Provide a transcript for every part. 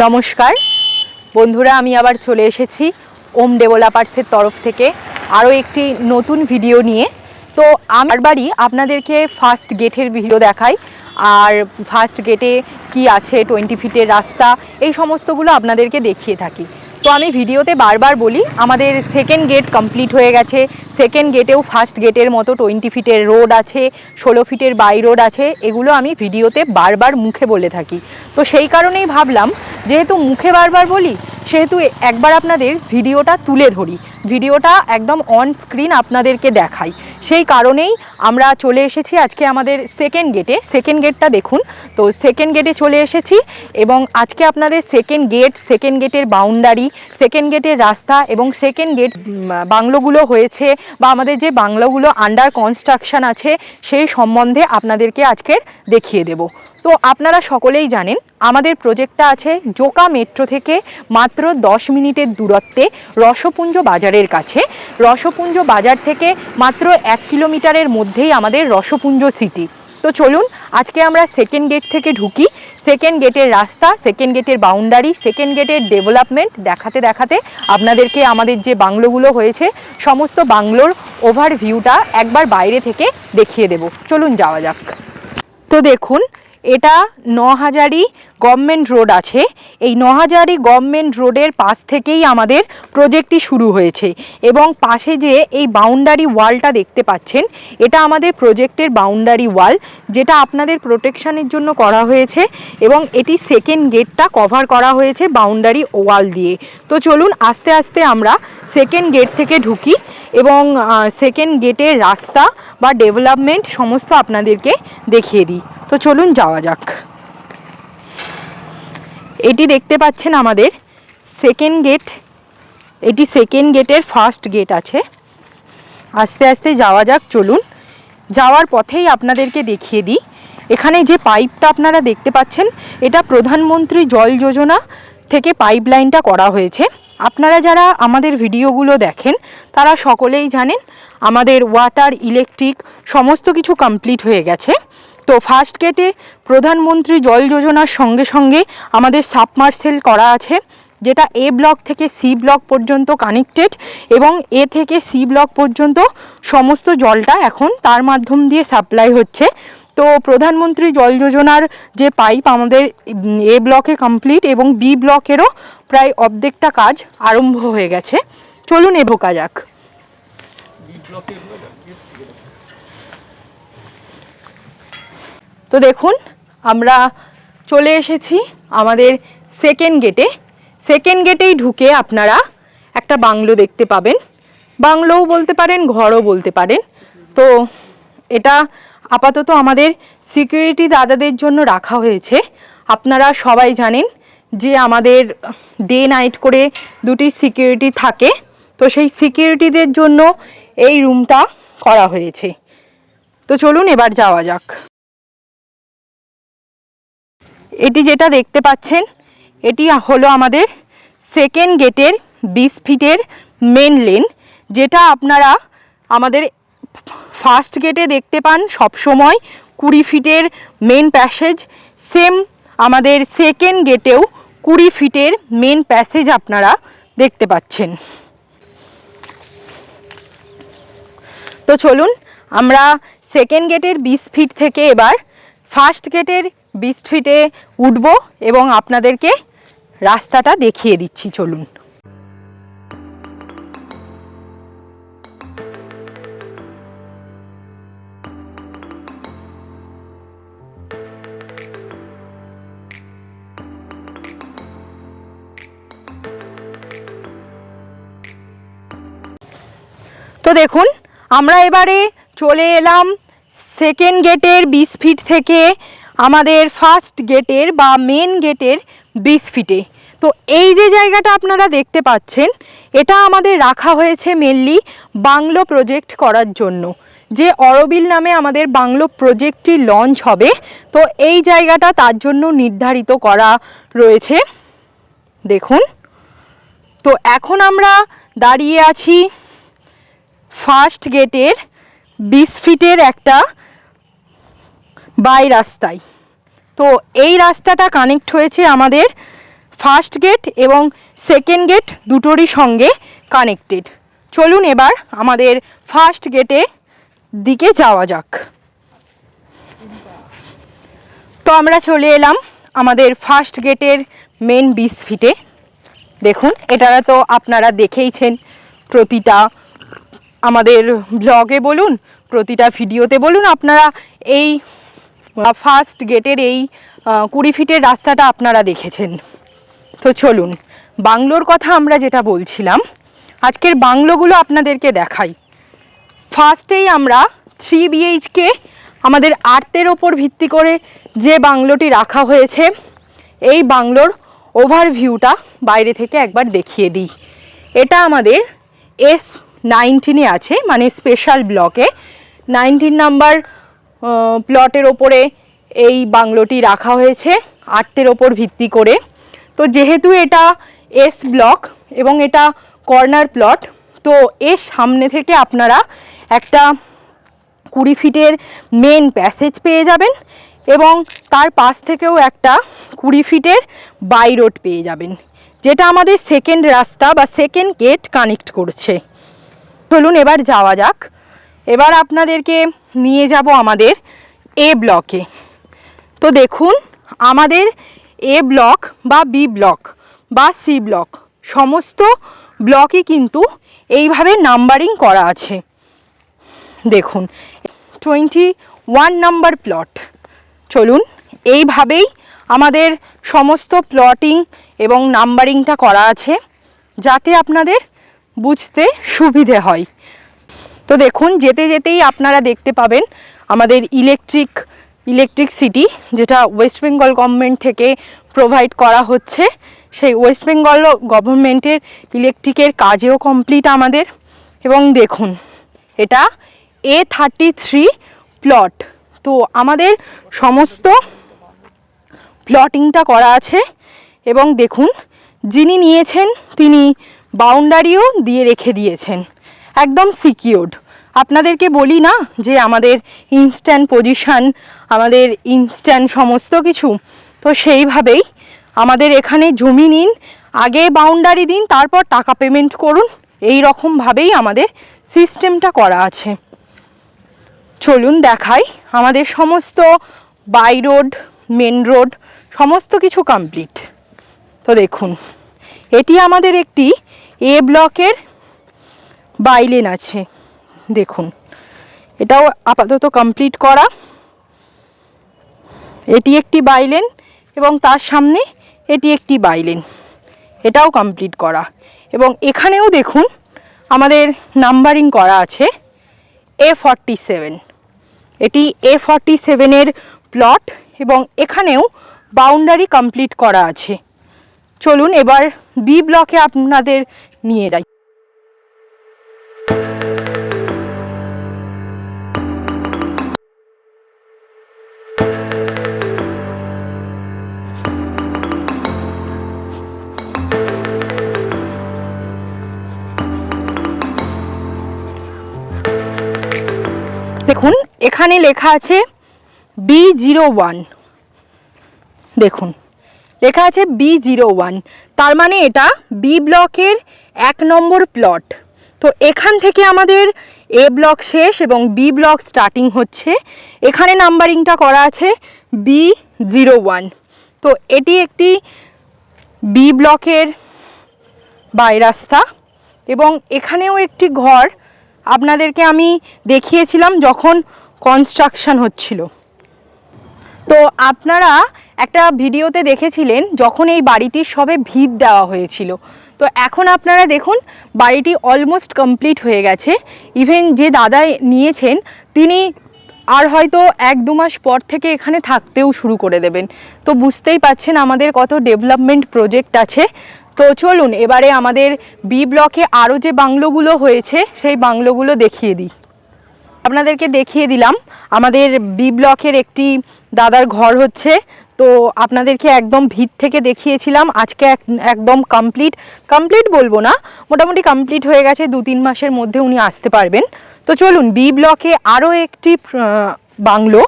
নমস্কার। বন্ধুরা, আমি আবার চলে এসেছি ওম ডেভেলপার্সের তরফ থেকে আরও একটি নতুন ভিডিও নিয়ে। তো আমার বাড়ি আপনাদেরকে ফার্স্ট গেটের ভিডিও দেখাই। আর ফার্স্ট গেটে কি আছে টোয়েন্টি ফিটের রাস্তা, এই সমস্তগুলো আপনাদেরকে দেখিয়ে থাকি। তো আমি ভিডিওতে বারবার বলি, আমাদের সেকেন্ড গেট কমপ্লিট হয়ে গেছে। সেকেন্ড গেটেও ফার্স্ট গেটের মতো টোয়েন্টি ফিটের রোড আছে, ষোলো ফিটের বাই রোড আছে, এগুলো আমি ভিডিওতে বারবার মুখে বলে থাকি। তো সেই কারণেই ভাবলাম, যেহেতু মুখে বারবার বলি সেহেতু একবার আপনাদের ভিডিওটা তুলে ধরি। ভিডিওটা একদম অন স্ক্রিন আপনাদেরকে দেখাই। সেই কারণেই আমরা চলে এসেছি আজকে আমাদের সেকেন্ড গেটে সেকেন্ড গেটটা দেখুন। তো সেকেন্ড গেটে চলে এসেছি এবং আজকে আপনাদের সেকেন্ড গেট সেকেন্ড গেটের বাউন্ডারি সেকেন্ড গেটের রাস্তা এবং সেকেন্ড গেট বাংলোগুলো হয়েছে বা আমাদের যে বাংলোগুলো আন্ডার কনস্ট্রাকশন আছে, সেই সম্বন্ধে আপনাদেরকে আজকের দেখিয়ে দেব। তো আপনারা সকলেই জানেন, আমাদের প্রজেক্টটা আছে জোকা মেট্রো থেকে মাত্র দশ মিনিটের দূরত্বে রসপুঞ্জ বাজারের কাছে। রসপুঞ্জ বাজার থেকে মাত্র এক কিলোমিটারের মধ্যেই আমাদের রসপুঞ্জ সিটি। তো চলুন, আজকে আমরা সেকেন্ড গেট থেকে ঢুকি। সেকেন্ড গেটের রাস্তা সেকেন্ড গেটের বাউন্ডারি সেকেন্ড গেটের ডেভেলপমেন্ট দেখাতে দেখাতে আপনাদেরকে আমাদের যে বাংলোগুলো হয়েছে, সমস্ত বাংলোর ওভারভিউটা একবার বাইরে থেকে দেখিয়ে দেব। চলুন যাওয়া যাক। তো দেখুন এটা নহাজারি গভর্নমেন্ট রোড আছে। এই নহাজারি গভর্নমেন্ট রোডের পাশ থেকেই আমাদের প্রজেক্টটি শুরু হয়েছে এবং পাশে যে এই বাউন্ডারি ওয়ালটা দেখতে পাচ্ছেন, এটা আমাদের প্রজেক্টের বাউন্ডারি ওয়াল, যেটা আপনাদের প্রোটেকশনের জন্য করা হয়েছে এবং এটি সেকেন্ড গেটটা কভার করা হয়েছে বাউন্ডারি ওয়াল দিয়ে। তো চলুন, আস্তে আস্তে আমরা সেকেন্ড গেট থেকে ঢুকি এবং সেকেন্ড গেটের রাস্তা বা ডেভেলপমেন্ট সমস্ত আপনাদেরকে দেখিয়ে দিই। তো চলুন, যাওয়া যাক। এটি দেখতে পাচ্ছেন আমাদের সেকেন্ড গেট এটি সেকেন্ড গেটের ফার্স্ট গেট আছে। আস্তে আস্তে যাওয়া যাক, চলুন। যাওয়ার পথেই আপনাদেরকে দেখিয়ে দিই। এখানে যে পাইপটা আপনারা দেখতে পাচ্ছেন, এটা প্রধানমন্ত্রী জল যোজনা থেকে পাইপ লাইনটা করা হয়েছে। আপনারা যারা আমাদের ভিডিওগুলো দেখেন, তারা সকলেই জানেন, আমাদের ওয়াটার ইলেকট্রিক সমস্ত কিছু কমপ্লিট হয়ে গেছে। তো ফার্স্ট গেটে প্রধানমন্ত্রী জল যোজনার সঙ্গে সঙ্গে আমাদের সাবমার্সেল করা আছে, যেটা এ ব্লক থেকে সি ব্লক পর্যন্ত কানেক্টেড এবং এ থেকে সি ব্লক পর্যন্ত সমস্ত জলটা এখন তার মাধ্যম দিয়ে সাপ্লাই হচ্ছে। তো প্রধানমন্ত্রী জল যোজনার যে পাইপ আমাদের এ ব্লকে কমপ্লিট এবং বি ব্লকেরও প্রায় অর্ধেকটা কাজ আরম্ভ হয়ে গেছে। চলুন এ ঢোকা যাক। তো দেখুন, আমরা চলে এসেছি আমাদের সেকেন্ড গেটে সেকেন্ড গেটেই ঢুকে আপনারা একটা বাংলো দেখতে পাবেন। বাংলোও বলতে পারেন, ঘরও বলতে পারেন। তো এটা আপাতত আমাদের সিকিউরিটি দাদাদের জন্য রাখা হয়েছে। আপনারা সবাই জানেন যে আমাদের ডে নাইট করে দুটি সিকিউরিটি থাকে। তো সেই সিকিউরিটিদের জন্য এই রুমটা করা হয়েছে। তো চলুন এবার যাওয়া যাক। এটি যেটা দেখতে পাচ্ছেন, এটি হলো আমাদের সেকেন্ড গেটের বিশ ফিটের মেন লেন যেটা আপনারা আমাদের ফার্স্ট গেটে দেখতে পান সব সময় কুড়ি ফিটের মেন প্যাসেজ সেম আমাদের সেকেন্ড গেটেও কুড়ি ফিটের মেন প্যাসেজ আপনারা দেখতে পাচ্ছেন। তো চলুন, আমরা সেকেন্ড গেটের বিশ ফিট থেকে এবার ফার্স্ট গেটের বিশ ফিটে উঠব এবং আপনাদেরকে রাস্তাটা দেখিয়ে দিচ্ছি, চলুন। তো দেখুন, আমরা এবারে চলে এলাম সেকেন্ড গেটের বিশ ফিট থেকে আমাদের ফার্স্ট গেটের বা মেন গেটের বিশ ফিটে তো এই যে জায়গাটা আপনারা দেখতে পাচ্ছেন, এটা আমাদের রাখা হয়েছে মেনলি বাংলো প্রজেক্ট করার জন্য। যে অরবিল নামে আমাদের বাংলো প্রজেক্টটি লঞ্চ হবে, তো এই জায়গাটা তার জন্য নির্ধারিত করা রয়েছে। দেখুন। তো এখন আমরা দাঁড়িয়ে আছি ফার্স্ট গেটের বিশ ফিটের একটা বাই রাস্তায়। তো এই রাস্তাটা কানেক্ট হয়েছে আমাদের ফার্স্ট গেট এবং সেকেন্ড গেট দুটোরই সঙ্গে কানেক্টেড চলুন এবার আমাদের ফার্স্ট গেটে দিকে যাওয়া যাক। তো আমরা চলে এলাম আমাদের ফার্স্ট গেটের মেন বিস ফিটে দেখুন এটা তো আপনারা দেখেইছেন প্রতিটা আমাদের ব্লগে বলুন, প্রতিটা ভিডিওতে বলুন, আপনারা এই ফার্স্ট গেটের এই কুড়ি ফিটের রাস্তাটা আপনারা দেখেছেন। তো চলুন, বাংলোর কথা আমরা যেটা বলছিলাম, আজকের বাংলোগুলো আপনাদেরকে দেখাই। ফার্স্টেই আমরা থ্রি বিএইচকে আমাদের আর্তের ওপর ভিত্তি করে যে বাংলোটি রাখা হয়েছে, এই বাংলোর ওভারভিউটা বাইরে থেকে একবার দেখিয়ে দিই। এটা আমাদের এস নাইনটিনে আছে মানে স্পেশাল ব্লকে নাইনটিন নাম্বার প্লটের ওপরে এই বাংলোটি রাখা হয়েছে আর্তের ওপর ভিত্তি করে। তো যেহেতু এটা এস ব্লক এবং এটা কর্নার প্লট তো এর সামনে থেকে আপনারা একটা কুড়ি ফিটের মেন প্যাসেজ পেয়ে যাবেন এবং তার পাশ থেকেও একটা কুড়ি ফিটের বাই রোড পেয়ে যাবেন, যেটা আমাদের সেকেন্ড রাস্তা বা সেকেন্ড গেট কানেক্ট করছে। চলুন এবার যাওয়া যাক। এবার আপনাদেরকে নিয়ে যাব আমাদের এ ব্লকে। তো দেখুন, আমাদের এ ব্লক বা বি ব্লক বা সি ব্লক সমস্ত ব্লকই কিন্তু এইভাবে নাম্বারিং করা আছে। দেখুন, টোয়েন্টি ওয়ান নাম্বার প্লট। চলুন, এইভাবেই আমাদের সমস্ত প্লটিং এবং নাম্বারিংটা করা আছে, যাতে আপনাদের বুঝতে সুবিধে হয়। তো দেখুন, যেতে যেতেই আপনারা দেখতে পাবেন আমাদের ইলেকট্রিক ইলেকট্রিক সিটি যেটা ওয়েস্ট বেঙ্গল গভর্নমেন্ট থেকে প্রোভাইড করা হচ্ছে। সেই ওয়েস্ট বেঙ্গল গভর্নমেন্টের ইলেকট্রিকের কাজেও কমপ্লিট আমাদের। এবং দেখুন, এটা এ থার্টি থ্রি প্লট তো আমাদের সমস্ত প্লটিংটা করা আছে। এবং দেখুন, যিনি নিয়েছেন, তিনি বাউন্ডারিও দিয়ে রেখে দিয়েছেন। একদম সিকিউরড আপনাদেরকে বলি না যে আমাদের ইনস্ট্যান্ট পজিশান আমাদের ইনস্ট্যান্ট সমস্ত কিছু? তো সেইভাবেই আমাদের এখানে জমি নিন, আগে বাউন্ডারি দিন, তারপর টাকা পেমেন্ট করুন। এই রকমভাবেই আমাদের সিস্টেমটা করা আছে। চলুন দেখাই আমাদের সমস্ত বাই রোড মেন রোড সমস্ত কিছু কমপ্লিট তো দেখুন, এটি আমাদের একটি এ ব্লকের বাইলেন আছে। দেখুন, এটাও আপাতত কমপ্লিট করা। এটি একটি বাইলেন এবং তার সামনে এটি একটি বাইলেন এটাও কমপ্লিট করা। এবং এখানেও দেখুন, আমাদের নাম্বারিং করা আছে এ ফর্টি সেভেন এটি এ ফর্টি সেভেনের প্লট এবং এখানেও বাউন্ডারি কমপ্লিট করা আছে। চলুন এবার বি ব্লকে আপনাদের নিয়ে যাই। দেখুন, এখানে লেখা আছে বি জিরো ওয়ান দেখুন, লেখা আছে বি জিরো ওয়ান তার মানে এটা বি ব্লকের এক নম্বর প্লট তো এখান থেকে আমাদের এ ব্লক শেষ এবং বি ব্লক স্টার্টিং হচ্ছে। এখানে নাম্বারিংটা করা আছে বি জিরো ওয়ান তো এটি একটি বি ব্লকের বাই রাস্তা এবং এখানেও একটি ঘর। আপনাদেরকে আমি দেখিয়েছিলাম যখন কনস্ট্রাকশন হচ্ছিল। তো আপনারা একটা ভিডিওতে দেখেছিলেন যখন এই বাড়িটির সবে ভিত দেওয়া হয়েছিল। তো এখন আপনারা দেখুন, বাড়িটি অলমোস্ট কমপ্লিট হয়ে গেছে। ইভেন যে দাদা নিয়েছেন, তিনি আর হয়তো এক দু মাস পর থেকে এখানে থাকতেও শুরু করে দেবেন। তো বুঝতেই পাচ্ছেন আমাদের কত ডেভেলপমেন্ট প্রজেক্ট আছে। তো চলুন, এবারে আমাদের বি ব্লকে আরও যে বাংলোগুলো হয়েছে, সেই বাংলোগুলো দেখিয়ে দিই। আপনাদেরকে দেখিয়ে দিলাম, আমাদের বি ব্লকের একটি দাদার ঘর হচ্ছে। তো আপনাদেরকে একদম ভিত থেকে দেখিয়েছিলাম, আজকে এক- একদম কমপ্লিট কমপ্লিট বলব না, মোটামুটি কমপ্লিট হয়ে গেছে দু তিন মাসের মধ্যে উনি আসতে পারবেন। তো চলুন বি ব্লকে আরও একটি বাংলো,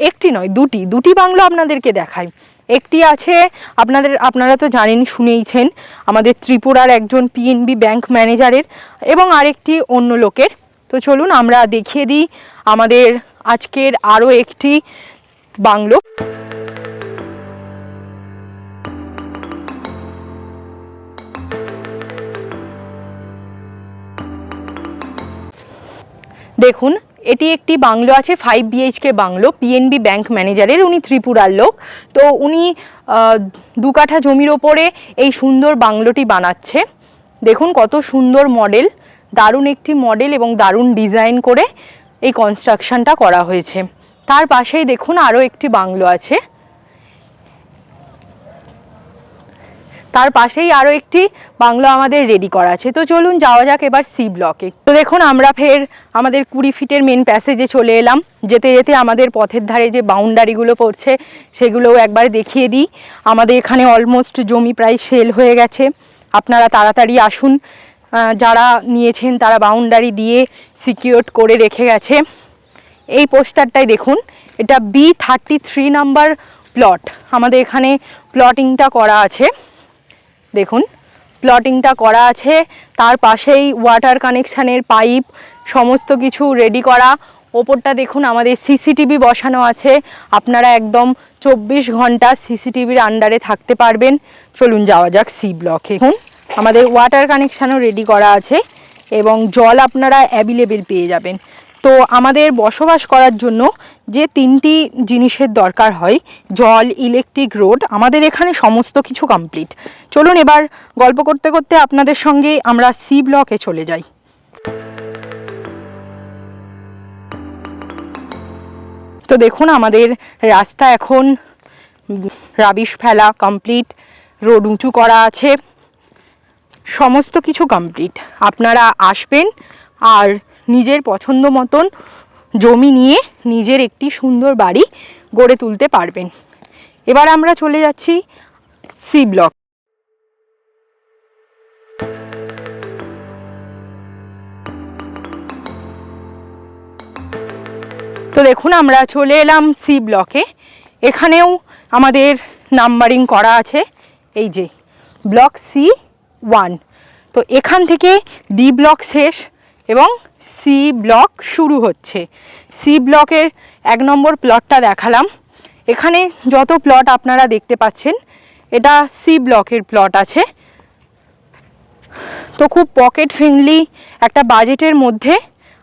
একটি নয়, দুটি দুটি বাংলো আপনাদেরকে দেখাই। একটি আছে, আপনাদের, আপনারা তো জানেন, শুনেইছেন, আমাদের ত্রিপুরার একজন পিএনবি ব্যাংক ম্যানেজারের এবং আরেকটি অন্য লোকের। তো চলুন আমরা দেখিয়ে দিই আমাদের আজকের আরও একটি বাংলো। দেখুন এটি একটি বাংলো আছে five BHK bungalow PNB bank ম্যানেজারের উনি ত্রিপুরার লোক। তো উনি দু কাঠা জমির ওপরে এই সুন্দর বাংলোটি বানাচ্ছে। দেখুন কত সুন্দর মডেল দারুণ একটি মডেল এবং দারুণ ডিজাইন করে এই কনস্ট্রাকশানটা করা হয়েছে। তার পাশেই দেখুন আরও একটি বাংলো আছে। তার পাশেই আরও একটি বাংলো আমাদের রেডি করা আছে। তো চলুন যাওয়া যাক এবার সি ব্লকে তো দেখুন, আমরা ফের আমাদের কুড়ি ফিটের মেন প্যাসেজে চলে এলাম। যেতে যেতে আমাদের পথের ধারে যে বাউন্ডারিগুলো পড়ছে, সেগুলোও একবার দেখিয়ে দিই। আমাদের এখানে অলমোস্ট জমি প্রায় সেল হয়ে গেছে। আপনারা তাড়াতাড়ি আসুন। যারা নিয়েছেন, তারা বাউন্ডারি দিয়ে সিকিউর করে রেখে গেছে। এই পোস্টারটাই দেখুন, এটা B thirty three number plot আমাদের এখানে প্লটিংটা করা আছে। দেখুন প্লটিংটা করা আছে, তার পাশেই ওয়াটার কানেকশানের পাইপ সমস্ত কিছু রেডি করা। ওপরটা দেখুন, আমাদের সিসিটিভি বসানো আছে। আপনারা একদম চব্বিশ ঘণ্টা সিসিটিভির আন্ডারে থাকতে পারবেন। চলুন, যাওয়া যাক সি ব্লকে দেখুন, আমাদের ওয়াটার কানেকশানও রেডি করা আছে এবং জল আপনারা অ্যাভেলেবেল পেয়ে যাবেন। তো আমাদের বসবাস করার জন্য যে তিনটি জিনিসের দরকার হয়, জল ইলেকট্রিক রোড আমাদের এখানে সমস্ত কিছু কমপ্লিট চলুন এবার গল্প করতে করতে আপনাদের সঙ্গে আমরা সি ব্লকে চলে যাই। তো দেখুন আমাদের রাস্তা এখন রাবিশ ফেলা কমপ্লিট রোড উঁচু করা আছে, সমস্ত কিছু কমপ্লিট আপনারা আসবেন আর নিজের পছন্দ মতন জমি নিয়ে নিজের একটি সুন্দর বাড়ি গড়ে তুলতে পারবেন। এবার আমরা চলে যাচ্ছি সি ব্লক। তো দেখুন, আমরা চলে এলাম সি ব্লকে। এখানেও আমাদের নাম্বারিং করা আছে। এই যে, ব্লক সি ওয়ান। তো এখান থেকে ডি ব্লক শেষ এবং সি ব্লক শুরু হচ্ছে। সি ব্লকের এক নম্বর প্লটটা দেখালাম। এখানে যত প্লট আপনারা দেখতে পাচ্ছেন, এটা সি ব্লকের প্লট আছে। তো খুব পকেট ফ্রেন্ডলি একটা বাজেটের মধ্যে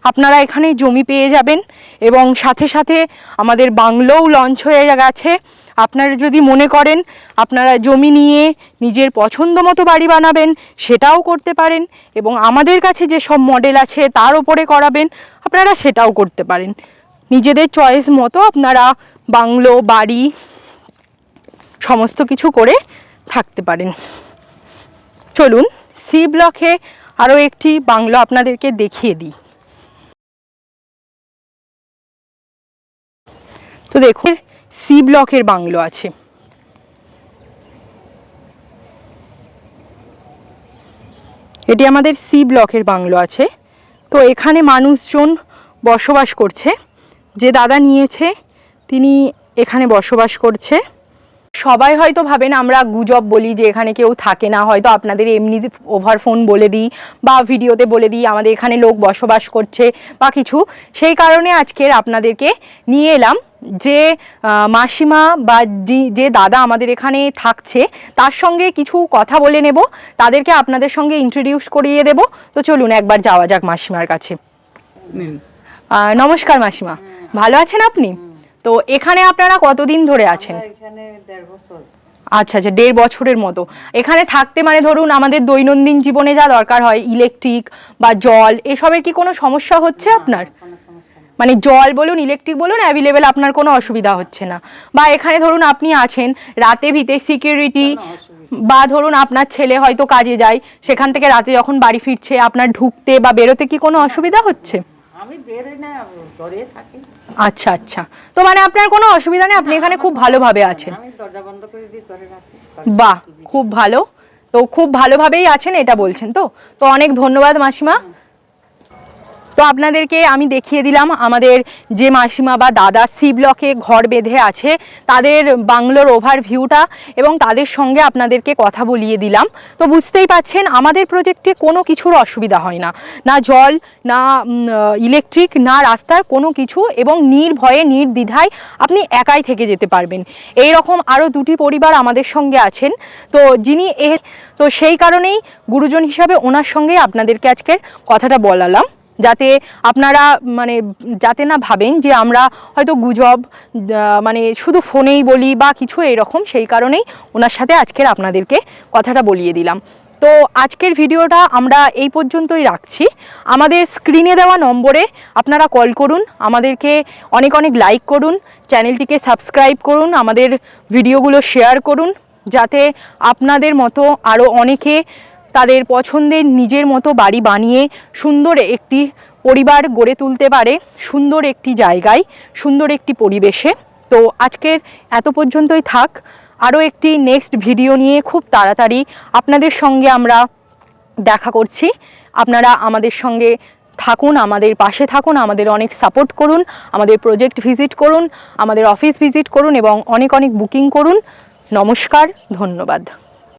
আপনারা এখানে জমি পেয়ে যাবেন এবং সাথে সাথে আমাদের বাংলোও লঞ্চ হয়ে গেছে। আপনারা যদি মনে করেন আপনারা জমি নিয়ে নিজের পছন্দ মতো বাড়ি বানাবেন, সেটাও করতে পারেন এবং আমাদের কাছে যে সব মডেল আছে তার ওপরে করাবেন, আপনারা সেটাও করতে পারেন। নিজেদের চয়েস মতো আপনারা বাংলো, বাড়ি, সমস্ত কিছু করে থাকতে পারেন। চলুন সি ব্লকে আরও একটি বাংলো আপনাদেরকে দেখিয়ে দিই। তো দেখুন সি ব্লকের বাংলো আছে। এটি আমাদের সি ব্লকের বাংলো আছে। তো এখানে মানুষজন বসবাস করছে। যে দাদা নিয়েছে, তিনি এখানে বসবাস করছে। সবাই হয়তো ভাবেন আমরা গুজব বলি যে এখানে কেউ থাকে না হয়তো আপনাদের এমনি ওভার ফোন বলে দিই বা ভিডিওতে বলে দিই আমাদের এখানে লোক বসবাস করছে বা কিছু। সেই কারণে আজকের আপনাদেরকে নিয়ে এলাম যে মাসিমা বা যে- যে দাদা আমাদের এখানে থাকছে তার সঙ্গে কিছু কথা বলে নেব তাদেরকে আপনাদের সঙ্গে ইন্ট্রোডিউস করিয়ে দেব। তো চলুন একবার যাওয়া যাক মাসিমার কাছে। নমস্কার মাসিমা। ভালো আছেন আপনি? তো এখানে আপনারা কতদিন ধরে আছেন? এখানে দেড় বছর। আচ্ছা আচ্ছা দেড় বছরের মতো। এখানে থাকতে মানে ধরুন আমাদের দৈনন্দিন জীবনে যা দরকার হয় ইলেকট্রিক বা জল এসবের কি কোনো সমস্যা হচ্ছে আপনার? মানে জল বলুন ইলেকট্রিক বলুন অ্যাভেলেবেল আপনার কোনো অসুবিধা হচ্ছে না। বা এখানে ধরুন আপনি আছেন রাতে ভিতে সিকিউরিটি বা ধরুন আপনার ছেলে হয়তো কাজে যায় সেখান থেকে রাতে যখন বাড়ি ফিরছে আপনার ঢুকতে বা বেরোতে কি কোনো অসুবিধা হচ্ছে? আমি বেরোই না ঘরে থাকি। আচ্ছা আচ্ছা। তো মানে আপনার কোনো অসুবিধা নেই? আপনি এখানে খুব ভালোভাবে আছেন। আমি দরজা বন্ধ করে দিই ঘরে রাখি। বাহ খুব ভালো। তো খুব ভালোভাবেই আছেন এটা বলছেন তো? তো অনেক ধন্যবাদ মাসিমা। তো আপনাদেরকে আমি দেখিয়ে দিলাম আমাদের যে মাসিমা বা দাদা সি ব্লকে ঘর বেঁধে আছে, তাদের বাংলোর ওভারভিউটা এবং তাদের সঙ্গে আপনাদেরকে কথা বলিয়ে দিলাম। তো বুঝতেই পাচ্ছেন, আমাদের প্রজেক্টে কোনো কিছুর অসুবিধা হয় না। না জল, না ইলেকট্রিক না রাস্তার কোনো কিছু এবং নির্ভয়ে, নির্দ্বিধায় আপনি একাই থেকে যেতে পারবেন। এই রকম আরও দুটি পরিবার আমাদের সঙ্গে আছেন। তো যিনি এ, তো সেই কারণেই গুরুজন হিসাবে ওনার সঙ্গে আপনাদেরকে আজকের কথাটা বলালাম। যাতে আপনারা মানে যাতে না ভাবেন যে আমরা হয়তো গুজব মানে শুধু ফোনেই বলি বা কিছু এরকম, সেই কারণেই ওনার সাথে আজকের আপনাদেরকে কথাটা বলিয়ে দিলাম। তো আজকের ভিডিওটা আমরা এই পর্যন্তই রাখছি। আমাদের স্ক্রিনে দেওয়া নম্বরে আপনারা কল করুন, আমাদেরকে অনেক অনেক লাইক করুন, চ্যানেলটিকে সাবস্ক্রাইব করুন, আমাদের ভিডিওগুলো শেয়ার করুন, যাতে আপনাদের মতো আরও অনেকে তাদের পছন্দের নিজের মতো বাড়ি বানিয়ে সুন্দর একটি পরিবার গড়ে তুলতে পারে, সুন্দর একটি জায়গায়, সুন্দর একটি পরিবেশে। তো আজকের এত পর্যন্তই থাক। আরও একটি নেক্সট ভিডিও নিয়ে খুব তাড়াতাড়ি আপনাদের সঙ্গে আমরা দেখা করছি। আপনারা আমাদের সঙ্গে থাকুন, আমাদের পাশে থাকুন, আমাদের অনেক সাপোর্ট করুন, আমাদের প্রজেক্ট ভিজিট করুন, আমাদের অফিস ভিজিট করুন এবং অনেক অনেক বুকিং করুন। নমস্কার, ধন্যবাদ।